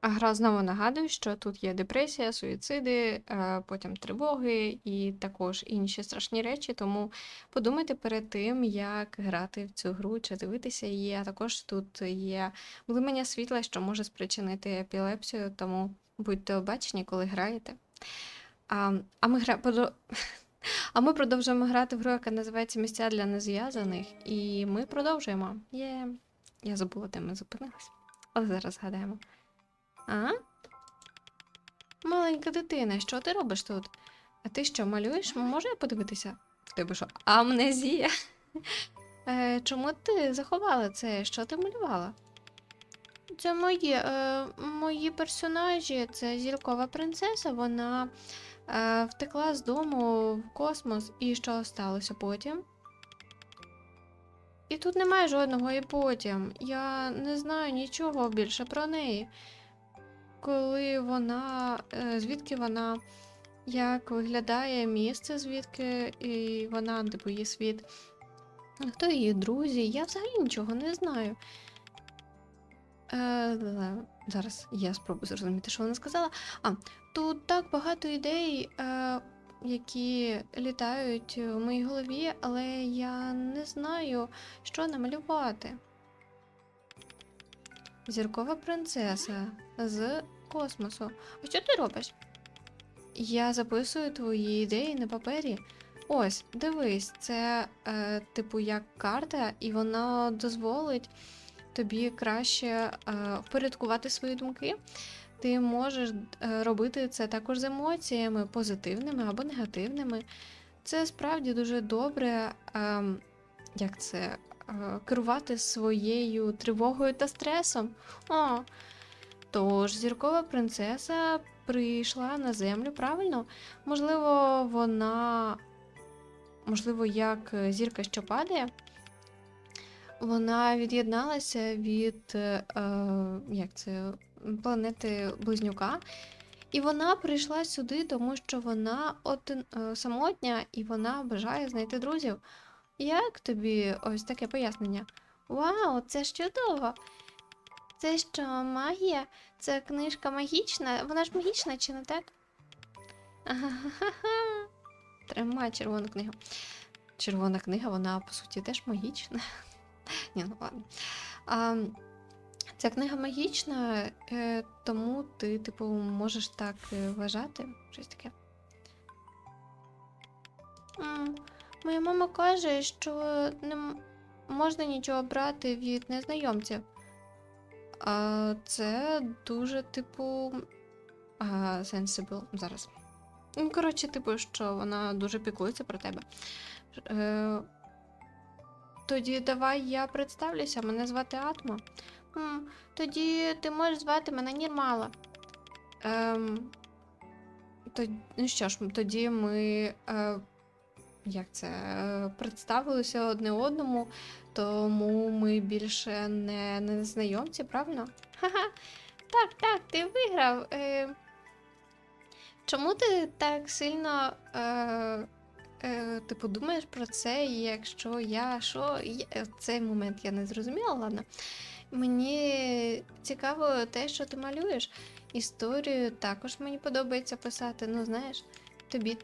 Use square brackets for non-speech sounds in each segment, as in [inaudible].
А гра знову нагадує, що тут є депресія, суїциди, е, потім тривоги і також інші страшні речі. Тому подумайте перед тим, як грати в цю гру чи дивитися її. А також тут є блимання світла, що може спричинити епілепсію, тому будьте обачені, коли граєте. А, а ми гра... [laughs] А ми продовжуємо грати в гру, яка називається Місця для незв'язаних, і ми продовжуємо. Є. Я забула, де ми зупинилися. Але зараз згадаємо. А? Маленька дитина, що ти робиш тут? А ти що, малюєш? Може я подивитися? В тебе що? Амнезія? [laughs] Е, чому ти заховала це? Що ти малювала? Це мої, е, мої персонажі, це зіркова принцеса, вона е, втекла з дому в космос. І що сталося потім? І тут немає жодного і потім. Я не знаю нічого більше про неї. Коли вона, е, звідки вона, як виглядає місце, звідки і вона, типу, її світ. Хто її друзі? Я взагалі нічого не знаю. Е, зараз я спробую зрозуміти, що вона сказала. А, тут так багато ідей, е, які літають в моїй голові, але я не знаю, що намалювати. Зіркова принцеса з космосу. А що ти робиш? Я записую твої ідеї на папері. Ось, дивись, це е, типу як карта, і вона дозволить тобі краще е, впорядкувати свої думки. Ти можеш е, робити це також з емоціями, позитивними або негативними. Це справді дуже добре, е, як це, е, керувати своєю тривогою та стресом. О, тож зіркова принцеса прийшла на землю, правильно? Можливо, вона, можливо, як зірка, що падає, вона від'єдналася від е, як це, планети Близнюка. І вона прийшла сюди, тому що вона один, е, самотня і вона бажає знайти друзів. Як тобі ось таке пояснення? Вау, це ж чудово! Це що, магія? Це книжка магічна? Вона ж магічна, чи не так? Ага-ха-ха. Тримай червону книгу. Червона книга, вона по суті теж магічна. [laughs] Ні, ну ладно. А, ця книга магічна, е, тому ти, типу, можеш так е, вважати. Щось таке. Моя мама каже, що не можна нічого брати від незнайомців. А це дуже, типу. А, sensible. Зараз. Ну, коротше, типу, що вона дуже піклується про тебе. Е, тоді давай я представлюся, мене звати Атма. М, тоді ти можеш звати мене Нірмала. Ем, то, ну що ж, тоді ми. Е, як це? е, Представилися одне одному, тому ми більше не незнайомці, правильно? Ха-ха. Так, так, ти виграв. Е, чому ти так сильно. Е, Е, типу, думаєш про це, якщо я що. Я, е, цей момент я не зрозуміла, ладно. Мені цікаво те, що ти малюєш. Історію також мені подобається писати. Ну, знаєш, тобі.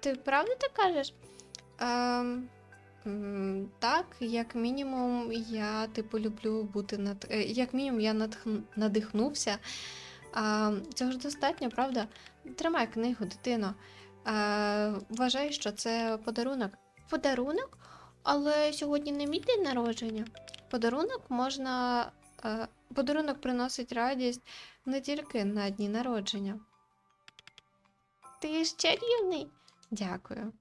Ти правда так кажеш? Ем, так, як мінімум, я, типу, люблю бути над. е, Як мінімум, я надх... надихнувся. А, цього ж достатньо, правда? Тримай книгу, дитино. Е, вважаю, що це подарунок. Подарунок? Але сьогодні не мій день народження. Подарунок можна. Е, подарунок приносить радість не тільки на дні народження. Ти ж чарівний. Дякую.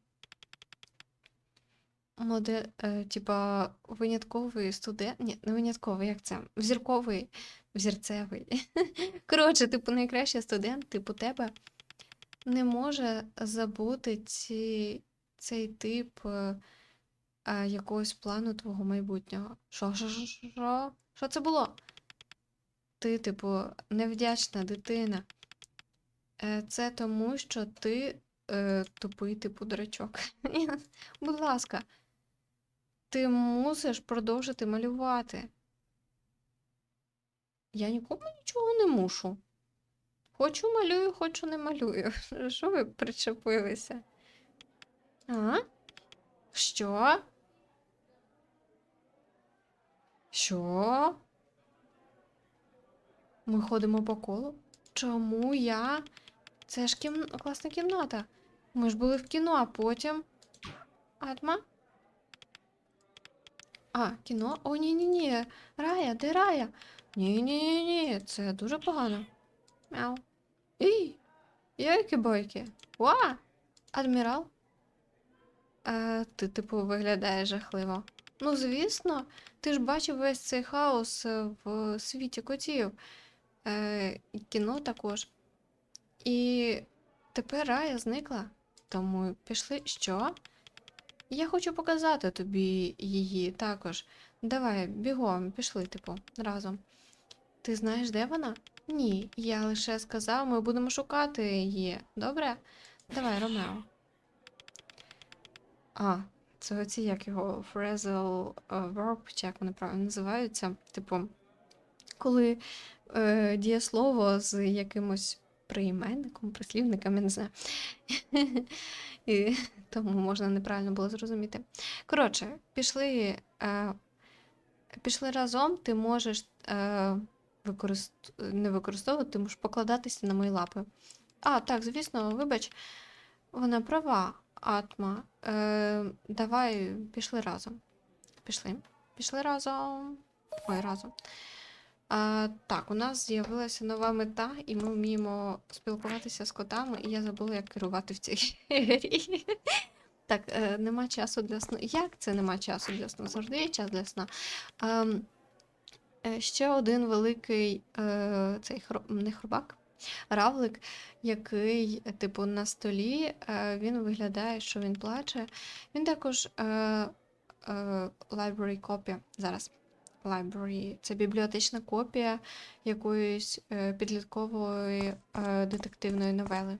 Моде, е, типа, винятковий студент. Ні, не винятковий, як це? Взірковий, взірцевий. [laughs] Коротше, типу, найкращий студент, типу тебе не може забути ці, цей тип е, е, якогось плану твого майбутнього. Що, що, що, що? Що це було? Ти, типу, невдячна дитина. Е, це тому, що ти е, тупий, типу, дурачок. [laughs] Будь ласка, ти мусиш продовжити малювати. Я нікому нічого не мушу. Хочу малюю, хочу не малюю. [laughs] Що ви причепилися? А? Що? Що? Ми ходимо по колу? Чому я? Це ж кім... класна кімната. Ми ж були в кіно, а потім. Атма? А, кіно? О, ні-ні-ні. Рая, де Рая? Ні-ні-ні, це дуже погано. Мяу. Ій! Йойки бойки. Ва! Адмірал? Е, ти, типу, виглядаєш жахливо. Ну, звісно, ти ж бачив весь цей хаос е, в світі котів. Е, кіно також. І тепер Рая зникла. Тому пішли. Що? Я хочу показати тобі її також. Давай, бігом, пішли, типу, разом. Ти знаєш, де вона? Ні, я лише сказав, ми будемо шукати її. Добре? Давай, Ромео. А, це оці як його е, verb, чи як вони правильно називаються. Типу, коли е, дієслово з якимось прийменником, прислівником, я не знаю. [laughs] І [laughs] тому можна неправильно було зрозуміти. Коротше, пішли, е, пішли разом, ти можеш е, використ... не використовувати, ти можеш покладатися на мої лапи. А, так, звісно, вибач, вона права, Атма. Е, давай пішли разом. Пішли. Пішли разом. Ой, разом. А, так, у нас з'явилася нова мета, і ми вміємо спілкуватися з котами, і я забула, як керувати в цій грі. Так, е, нема часу для сну. Як це нема часу для сну? Завжди є час для сну. Ем, е, ще один великий е, цей не хробак, равлик, який, типу, на столі, е, він виглядає, що він плаче. Він також е, е, library copy. Зараз. Library. Це бібліотечна копія якоїсь е, підліткової е, детективної новели.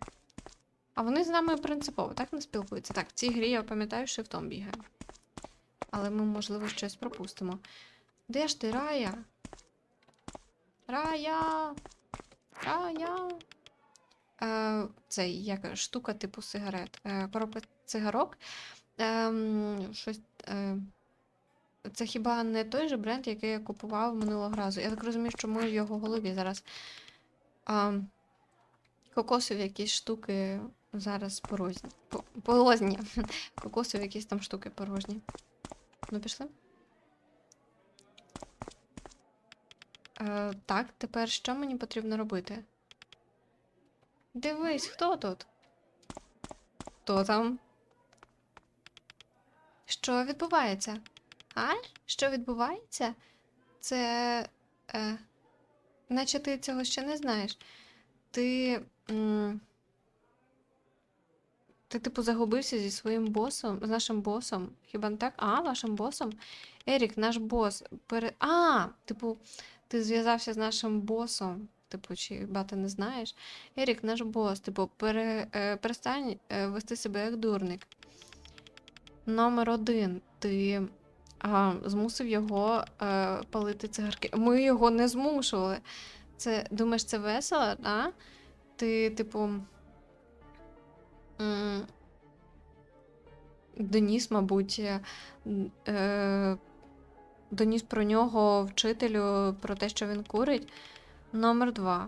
А вони з нами принципово так не спілкуються. Так, в цій грі я пам'ятаю, що в том бігає. Але ми, можливо, щось пропустимо. Де ж ти, Рая? Рая! Рая! Е, це як штука типу сигарет. Е, коробка цигарок. Ем, щось. Е, це хіба не той же бренд, який я купував минулого разу? Я так розумію, що ми в його голові зараз. А, кокосові якісь штуки зараз порожні. По- Порожні. [laughs] Кокосові якісь там штуки порожні. Ну, пішли. Е, так, тепер що мені потрібно робити? Дивись, хто тут? Хто там? Що відбувається? А? Що відбувається? Це. Е, наче ти цього ще не знаєш. Ти. М, ти, типу, загубився зі своїм босом, з нашим босом. Хіба не так? А, вашим босом? Ерік, наш бос. Пере... А, типу, ти зв'язався з нашим босом. Типу, чи бати не знаєш? Ерік, наш бос, типу, пере, е, перестань е, вести себе як дурник. Номер один. Ти а, змусив його е, палити цигарки. Ми його не змушували. Це, думаєш, це весело, а? Ти, типу. Доніс, мабуть, е, е, доніс про нього вчителю про те, що він курить. Номер два.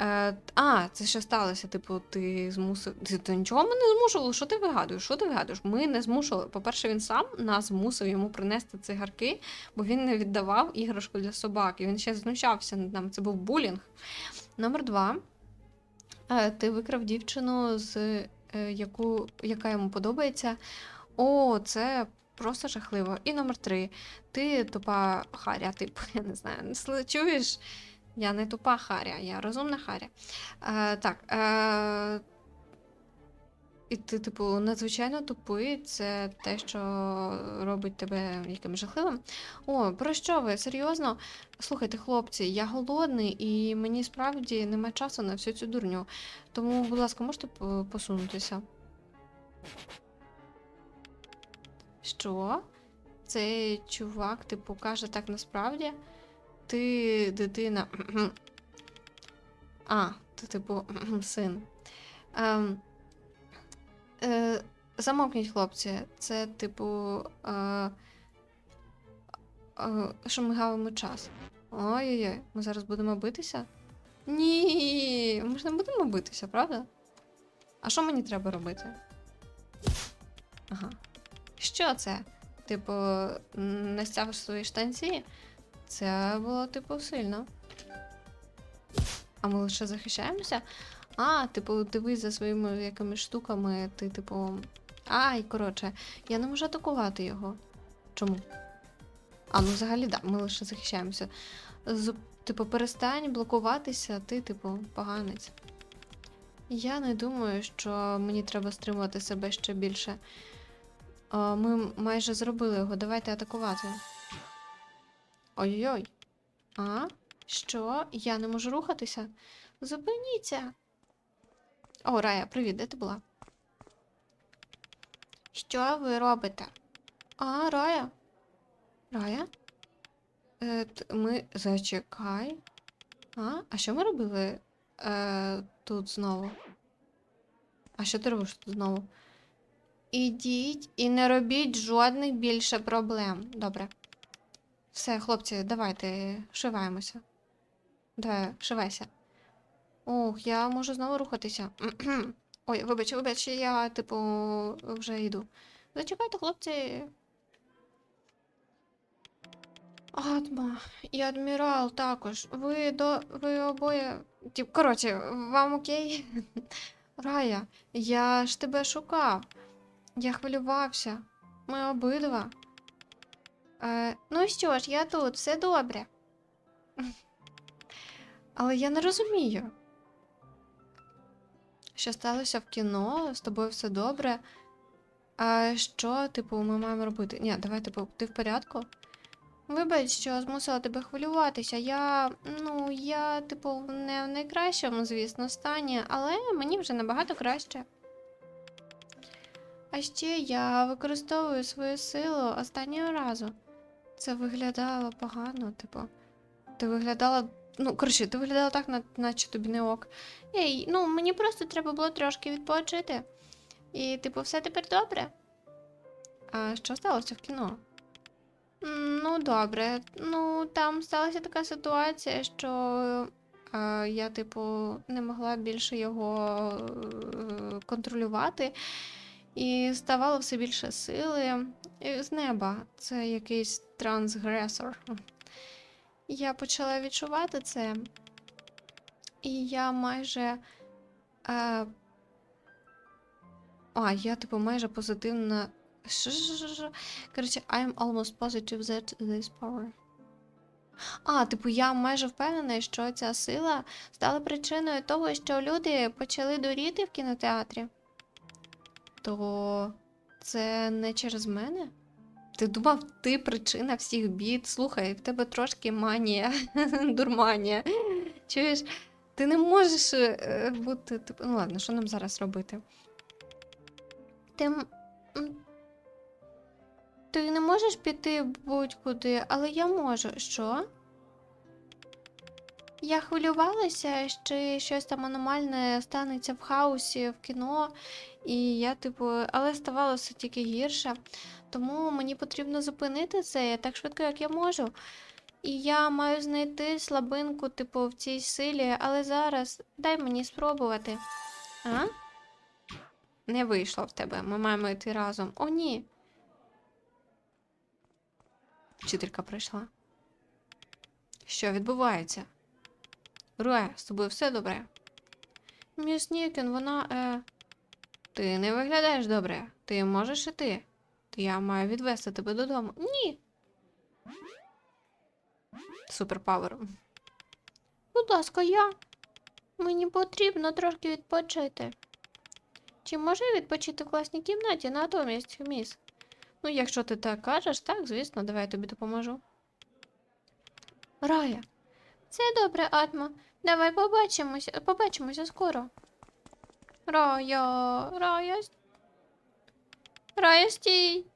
Е, а, це що сталося? Типу, ти змусив. Ти, ти нічого ми не змушували. Що ти вигадуєш? Що ти вигадуєш? Ми не змушували. По-перше, він сам нас змусив йому принести цигарки, бо він не віддавав іграшку для собак. І він ще знущався над нами. Це був булінг. Номер два. Е, ти викрав дівчину, з, е, яку, яка йому подобається. О, це просто жахливо. І номер три. Ти тупа харя, типу, [laughs] я не знаю. Чуєш? Я не тупа харя, я розумна харя. Е, так. Е, і ти, типу, надзвичайно тупий. Це те, що робить тебе якимось жахливим. О, про що ви? Серйозно? Слухайте, хлопці, я голодний і мені справді немає часу на всю цю дурню. Тому, будь ласка, можете посунутися? Що? Цей чувак, типу, каже так насправді? Ти дитина. А, то типу, син. Ем, е, замовкніть, хлопці. Це, типу. Е, е, що ми гавимо час. Ой-ой-ой, ми зараз будемо битися? Ні, ми ж не будемо битися, правда? А що мені треба робити? Ага. Що це? Типу, м, свої штанці? Це було, типу, сильно. А ми лише захищаємося? А, типу, дивись за своїми якимись штуками, ти, типу. Ай, коротше, я не можу атакувати його. Чому? А, ну взагалі, да, ми лише захищаємося. З, типу, перестань блокуватися, ти, типу, поганець. Я не думаю, що мені треба стримувати себе ще більше. Ми майже зробили його, давайте атакувати. Ой-ой-ой. А? Що? Я не можу рухатися? Зупиніться. О, Рая, привіт, де ти була? Що ви робите? А, Рая? Рая? Е, ми. Зачекай. А? А що ми робили е, тут знову? А що ти робиш тут знову? Ідіть і не робіть жодних більше проблем. Добре. Все, хлопці, давайте шиваємося. Давай, шивайся. Ох, я можу знову рухатися. [clears throat] Ой, вибач, вибач, я, типу, вже йду. Зачекайте, хлопці. Атма і адмірал також. Ви до. ви обоє. Тіп, коротше, вам окей? [laughs] Рая, я ж тебе шукав. Я хвилювався. Ми обидва. Е, ну що ж, я тут, все добре. [laughs] Але я не розумію. Що сталося в кіно, з тобою все добре. А що, типу, ми маємо робити? Ні, давай, типу, ти в порядку? Вибач, що змусила тебе хвилюватися. Я, ну, я, типу, не в найкращому, звісно, стані, але мені вже набагато краще. А ще я використовую свою силу останнього разу. Це виглядало погано, типу. Ти виглядала. Ну, коротше, ти виглядала так, наче тобі не ок. Ей, ну мені просто треба було трошки відпочити. І, типу, все тепер добре. А що сталося в кіно? Ну, добре. Ну, там сталася така ситуація, що е, я, типу, не могла більше його е, контролювати. І ставало все більше сили І з неба. Це якийсь трансгресор. Я почала відчувати це, і я майже. Е... А, я, типу, майже позитивна. Коротше, I'm almost positive that this power. А, типу, я майже впевнена, що ця сила стала причиною того, що люди почали дуріти в кінотеатрі. То це не через мене? Ти думав, ти причина всіх бід? Слухай, в тебе трошки манія, [laughs] дурманія. Чуєш, ти не можеш е, бути. Ну ладно, що нам зараз робити? Ти. Ти не можеш піти будь-куди, але я можу. Що? Я хвилювалася, що щось там аномальне станеться в хаосі, в кіно, і я, типу, але ставалося тільки гірше. Тому мені потрібно зупинити це так швидко, як я можу. І я маю знайти слабинку, типу, в цій силі, але зараз дай мені спробувати. А? Не вийшло в тебе. Ми маємо йти разом. О, ні. Вчителька прийшла. Що відбувається? Руе, з тобою все добре? Міс Нікін, вона. Е... Ти не виглядаєш добре. Ти можеш іти. Я маю відвести тебе додому. Ні. Суперпавер. Будь ласка, я. Мені потрібно трошки відпочити. Чи можу я відпочити в класній кімнаті натомість, міс? Ну, якщо ти так кажеш, так, звісно, давай я тобі допоможу. Рая. Це добре, Атма. Давай побачимося, побачимося скоро. Рая, Рая. Рая, стій.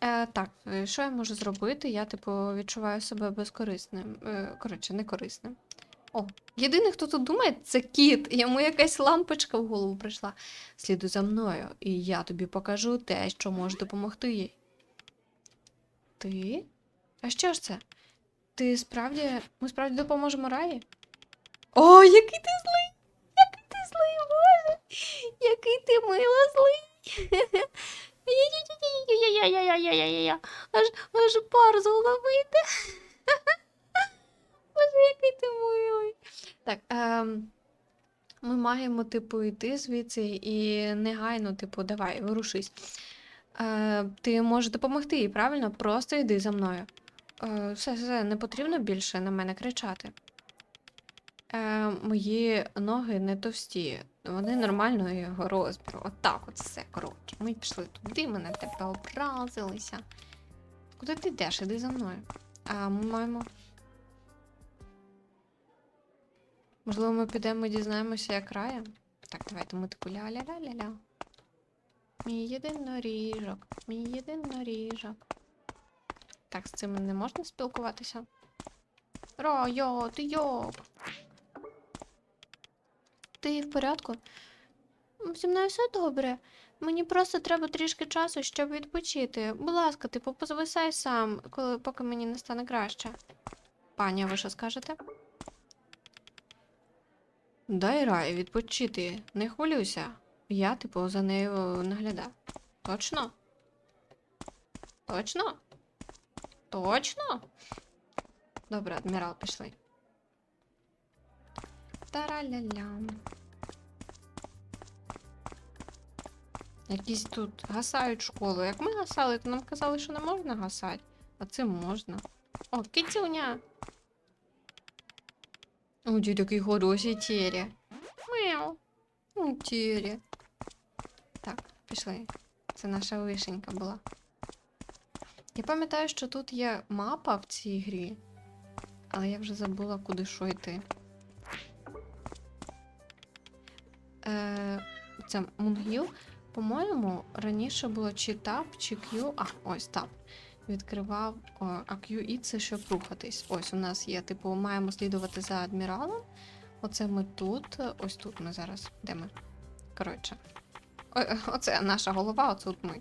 Е, так, е, що я можу зробити? Я, типу, відчуваю себе безкорисним. Е, коротше, некорисним. О, єдиний, хто тут думає, це кіт. Йому якась лампочка в голову прийшла. Слідуй за мною, і я тобі покажу те, що може допомогти їй. Ти? А що ж це? Ти справді. Ми справді допоможемо Раї? О, який ти злий! Який ти злий, Боже! Який ти мило злий! Аж, аж пар з голови йде. Боже, який ти милий. Так, ем, ми маємо, типу, йти звідси і негайно, типу, давай, вирушись. Е, ти можеш допомогти їй, правильно? Просто йди за мною. Е, все, все, не потрібно більше на мене кричати. Е, мої ноги не товсті, вони нормального розміру. Отак от все, коротше. Ми пішли туди, ми на тебе образилися. Куди ти йдеш? Іди за мною. А ми маємо. Можливо, ми підемо і дізнаємося, як рая? Так, давайте ми таку ля-ля-ля-ля-ля. Мій єдиноріжок, мій єдиноріжок. Так, з цим не можна спілкуватися. Райо, ти йоп. Ти в порядку? Зі мною все добре. Мені просто треба трішки часу, щоб відпочити. Будь ласка, типу, позависай сам, коли, поки мені не стане краще. Пані, ви що скажете? Дай рай відпочити, не хвилюйся. Я, типу, за нею наглядав. Точно? Точно? Точно? Добре, адмірал, пішли. Тараля-лям. Якісь тут гасають школу. Як ми гасали, то нам казали, що не можна гасати. А це можна. О, кицюня. О, дядь, який хороший Тері. Мяу. О, Тері. Так, пішли. Це наша вишенька була. Я пам'ятаю, що тут є мапа в цій грі, але я вже забула, куди що йти. Е, це Мунгіл. По-моєму, раніше було чи тап, чи Q. А, ось тап. Відкривав. О, а QE це щоб рухатись. Ось у нас є, типу, маємо слідувати за адміралом. Оце ми тут. Ось тут ми зараз. Де ми? Коротше. О- Оце наша голова, оце ми.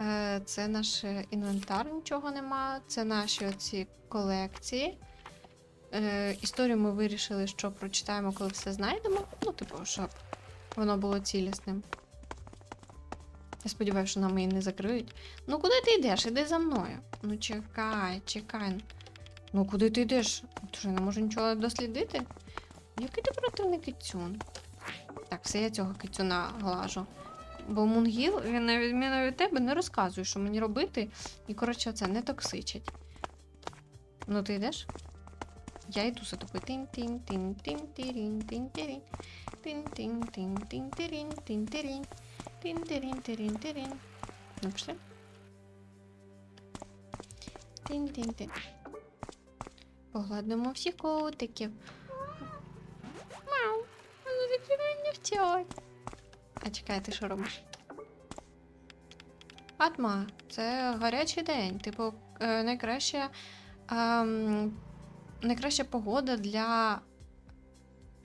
Е, Це наш інвентар, нічого нема. Це наші оці колекції. Е, Історію ми вирішили, що прочитаємо, коли все знайдемо. Ну, типу, щоб воно було цілісним. Я сподіваюся, що нам її не закриють. Ну, куди ти йдеш? Іди за мною. Ну, чекай, чекай. Ну, куди ти йдеш? Ти що, не можу нічого дослідити? Який ти противний кицюн? Так, все я цього кицюна глажу. Бо Мунгіл, він на відміну від тебе не розказує, що мені робити. І, коротше, це не токсичить. Ну, ти йдеш? Я йду за тобою. тин тин тин тин тирін тин тирін тин тин тин тин тирін тин тирін тин тирін тирін тирін Ну, пішли. тин тин тин Погладимо всіх котиків. Мау, вони закривають не. А чекай, ти що робиш? Атма, це гарячий день. Типу, е, найкраща, ем, найкраща погода для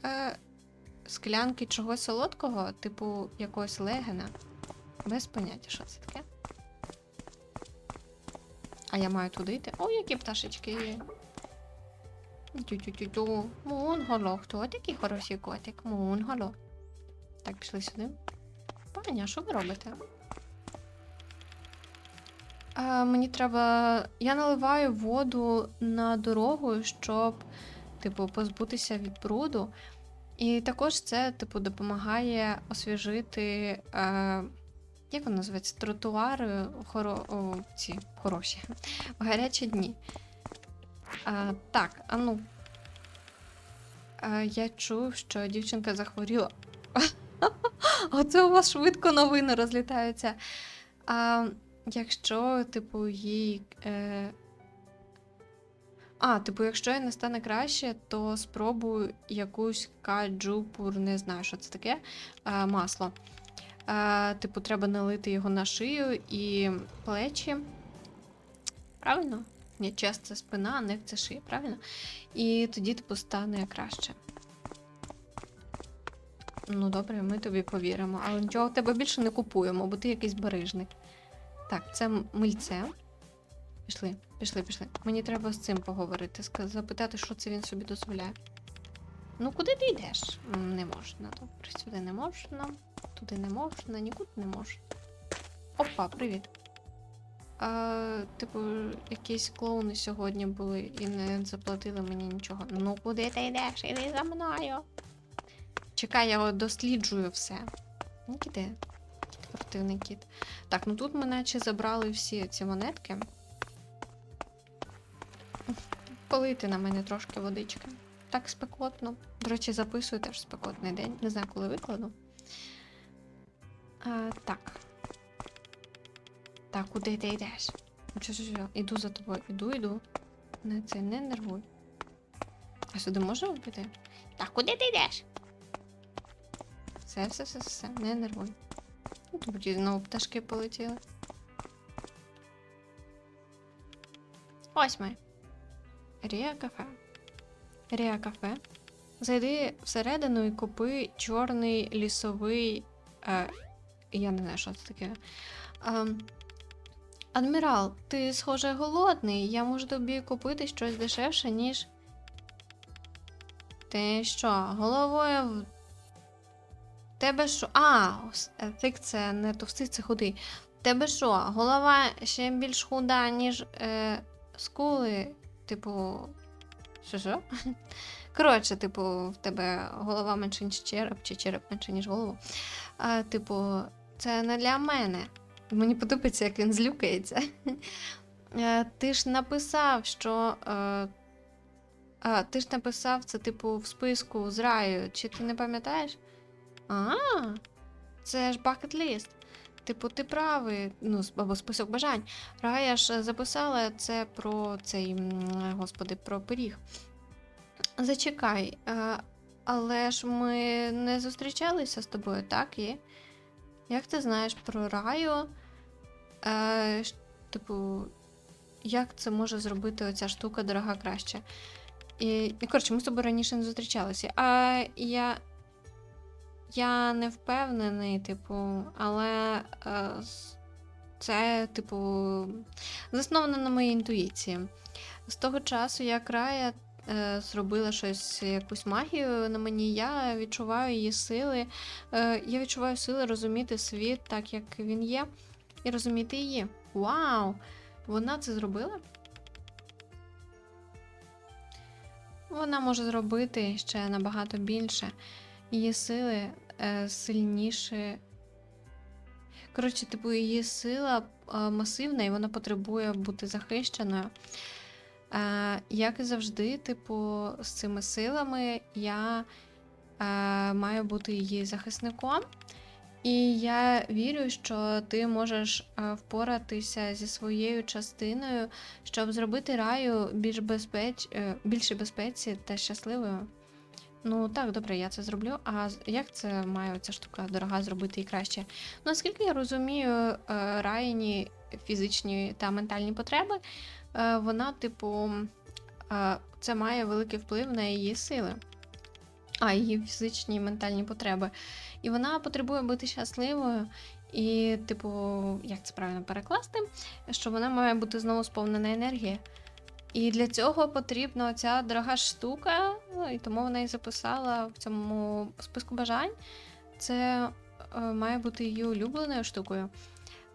е, склянки чогось солодкого, типу якогось легена. Без поняття, що це таке. А я маю туди йти. О, які пташечки. Тю-тю-тю-тю. Мунголо. Хто такий хороший котик? Мунголо. Так, пішли сюди. Паня, що ви робите? А, мені треба. Я наливаю воду на дорогу, щоб, типу, позбутися від бруду. І також це, типу, допомагає освіжити. Е... Як воно називається? Тротуари хоро... О, ці хороші. В гарячі дні. А, так, а ну. А, я чув, що дівчинка захворіла. [laughs] Оце у вас швидко новини розлітаються. А якщо, типу, їй. Е... А, типу, якщо їй не стане краще, то спробуй якусь каджупур, не знаю, що це таке. Е, масло. Е, типу, треба налити його на шию і плечі. Правильно? Ні, чест це спина, нек це шия, правильно? І тоді, типу, стане краще. Ну, добре, ми тобі повіримо, але нічого в тебе більше не купуємо, бо ти якийсь барижник. Так, це мильце. Пішли, пішли, пішли. Мені треба з цим поговорити, запитати, що це він собі дозволяє. Ну, куди ти йдеш? Не можна. Добре, сюди не можна, туди не можна, нікуди не можна. Опа, привіт. А, типу, якісь клоуни сьогодні були і не заплатили мені нічого. Ну, куди ти йдеш? Іди за мною. Чекай, я от досліджую все. Ну, кіди. Спортивний кіт. Так, ну тут ми наче забрали всі ці монетки. Полити на мене трошки водички. Так спекотно. До речі, записую теж спекотний день. Не знаю, коли викладу. А, так. Так, куди ти йдеш? Ну, Що, що? Іду за тобою. Іду, іду. Не це не нервуй. А сюди можу піти? Так, куди ти йдеш? Все, все, все, все, не нервуй. Тут знову пташки полетіли. Ось ми. Рія кафе. Рія кафе. Зайди всередину і купи чорний лісовий. Е, я не знаю, що це таке. Ем, Адмірал, ти, схоже, голодний. Я можу тобі купити щось дешевше, ніж. Ти що, головою. Тебе що? А, ос- е, тик це не товстий, це худий. Тебе що, голова ще більш худа, ніж е, скули? Типу. Що що? [laughs] Коротше, типу, в тебе голова менше, ніж череп, чи череп менше, ніж голову. А, типу, це не для мене. Мені подобається, як він злюкається. [laughs] Е, Ти ж написав, що. е, А, ти ж написав це, типу, в списку з раю. Чи ти не пам'ятаєш? А, це ж list. Типу, ти правий, ну, або список бажань. Рая ж записала це про цей, господи, про пиріг. Зачекай, е, але ж ми не зустрічалися з тобою, так? І? Як ти знаєш про раю? Е, типу, як це може зробити оця штука дорога краще? І коротше, ми з тобою раніше не зустрічалися. А я. Я не впевнений, типу, але е, це, типу, засновано на моїй інтуїції. З того часу, як Рая е, зробила щось, якусь магію на мені, я відчуваю її сили. Е, я відчуваю сили розуміти світ так, як він є, і розуміти її. Вау! Вона це зробила? Вона може зробити ще набагато більше. Її сили е, сильніші. Коротше, типу, її сила е, масивна і вона потребує бути захищеною. Е, як і завжди, типу, з цими силами я е, маю бути її захисником. І я вірю, що ти можеш е, впоратися зі своєю частиною, щоб зробити раю більш безпеч... е, більшій безпеці та щасливою. Ну так, добре, я це зроблю. А як це має ця штука дорога зробити і краще? Ну, наскільки я розумію, е, Райні фізичні та ментальні потреби, е, вона, типу, е, це має великий вплив на її сили, а її фізичні і ментальні потреби. І вона потребує бути щасливою. І, типу, як це правильно перекласти? Що вона має бути знову сповнена енергії. І для цього потрібна ця дорога штука, ну, і тому вона і записала в цьому списку бажань. Це е, має бути її улюбленою штукою,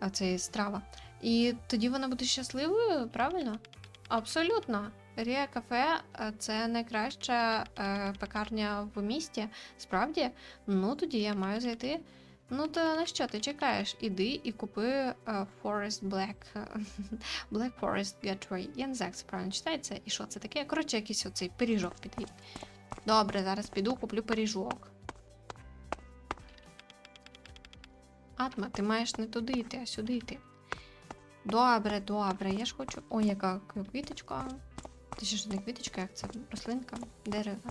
а це страва. І тоді вона буде щасливою, правильно? Абсолютно. Рія кафе е, це найкраща е, пекарня в місті. Справді, ну тоді я маю зайти. Ну то на що ти чекаєш? Іди і купи е, Forest Black. [laughs] Black Forest Gateway. Я не знаю, як це правильно читається і що це таке. Коротше, якийсь оцей пиріжок підійде. Добре, зараз піду, куплю пиріжок. Атма, ти маєш не туди йти, а сюди йти. Добре, добре. Я ж хочу. Ой, яка квіточка. Ти ще ж не квіточка, як це рослинка, дерево.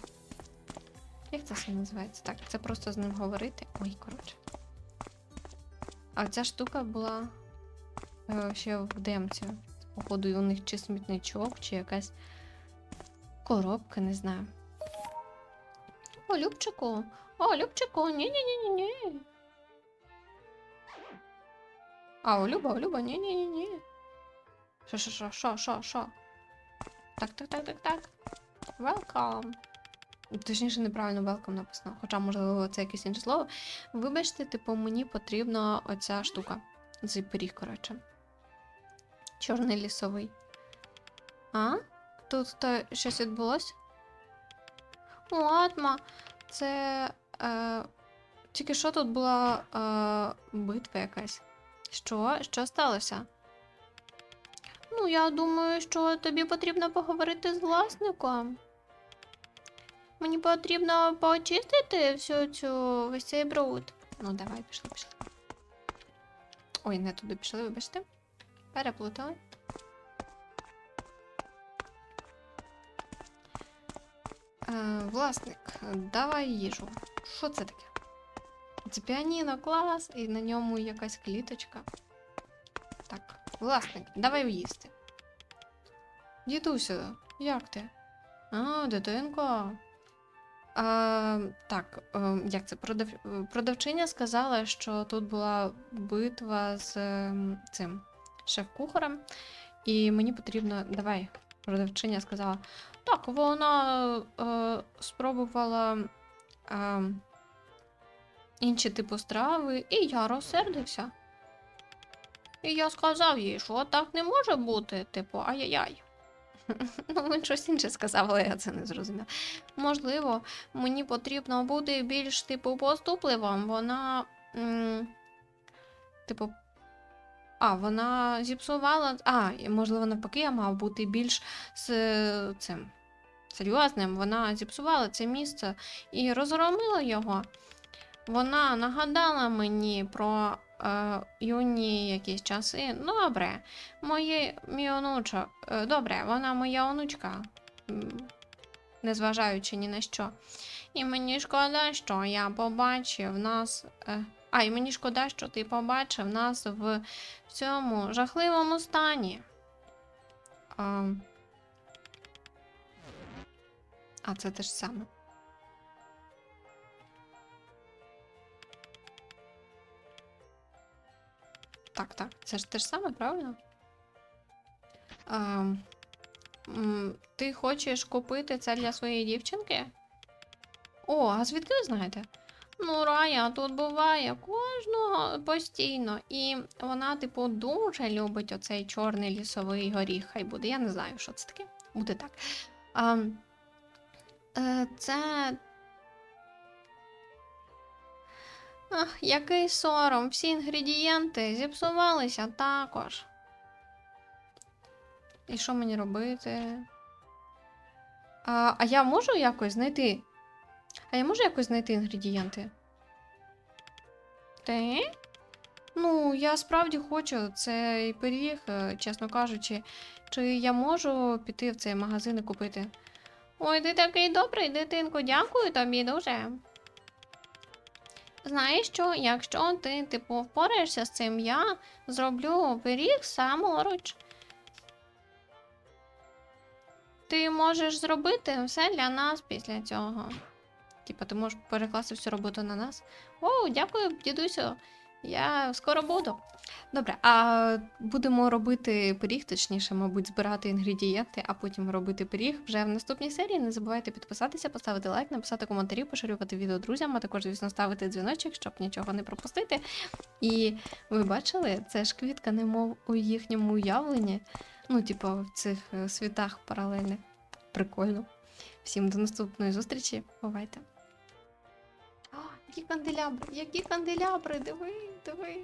Як це все називається? Так, це просто з ним говорити. Ой, коротше. А ця штука була е, ще в демці. Походу, у них чи смітничок, чи якась коробка, не знаю. О, Любчику! О, Любчику! Ні-ні-ні-ні-ні. А, о, Люба, о, Люба, ні-ні-ні-ні. Що, що, що, що, що, що? Так, так, так, так, так. Welcome. Точніше, неправильно welcome написано. Хоча, можливо, це якесь інше слово. Вибачте, типу, мені потрібна оця штука. Цей пиріг, коротше. Чорний лісовий. А? Тут то щось відбулось? Ладно, це. Е, тільки що тут була е, битва якась. Що? Що сталося? Ну, я думаю, що тобі потрібно поговорити з власником. Мені потрібно почистити всю цю весь цей бруд. Ну, давай, пішли, пішли. Ой, не туди пішли, вибачте. Переплутали. Е, власник, давай їжу. Що це таке? Це піаніно, клас, і на ньому якась кліточка. Так, власник, давай їсти. Дідусю, як ти? А, дитинко. Так, е, як це? Продав... е, Продавчиня сказала, що тут була битва з ем, цим шеф-кухарем, і мені потрібно. Давай, продавчиня сказала. Так, вона е, спробувала е, інші типу страви, і я розсердився. І я сказав їй, що так не може бути, типу, ай-яй-яй. [laughs] Ну, він щось інше сказав, але я це не зрозуміла. Можливо, мені потрібно бути більш, типу, поступливим. Вона. Типу. А, вона зіпсувала. А, можливо, навпаки, я мав бути більш з цим серйозним. Вона зіпсувала це місце і розгромила його. Вона нагадала мені про юні якісь часи. Добре, мої, мій онучок. Е, добре, вона моя онучка, незважаючи ні на що. І мені шкода, що я побачив нас. Е, а, і мені шкода, що ти побачив нас в цьому жахливому стані. А, а це те ж саме. Так, так, це ж те ж саме, правильно? А, ти хочеш купити це для своєї дівчинки? О, а звідки ви знаєте? Ну, Рая тут буває кожного постійно. І вона, типу, дуже любить оцей чорний лісовий горіх. Хай буде. Я не знаю, що це таке. Буде так. А, е, це. Ах, який сором. Всі інгредієнти зіпсувалися також. І що мені робити? А, а я можу якось знайти. А я можу якось знайти інгредієнти? Ти? Ну, я справді хочу цей пиріг, е, чесно кажучи. Чи я можу піти в цей магазин і купити? Ой, ти такий добрий, дитинко, дякую тобі дуже. Знаєш що, якщо ти, типу, впораєшся з цим, я зроблю пиріг саморуч. Ти можеш зробити все для нас після цього. Типа, ти можеш перекласти всю роботу на нас. О, дякую, дідусю. Я скоро буду. Добре, а будемо робити пиріг, точніше, мабуть, збирати інгредієнти, а потім робити пиріг вже в наступній серії. Не забувайте підписатися, поставити лайк, написати коментарі, поширювати відео друзям, а також, звісно, ставити дзвіночок, щоб нічого не пропустити. І ви бачили, це ж квітка, немов у їхньому уявленні. Ну, типу, в цих е, світах паралельних. Прикольно. Всім до наступної зустрічі. Бувайте. Які канделябри, які канделябри, диви, диви.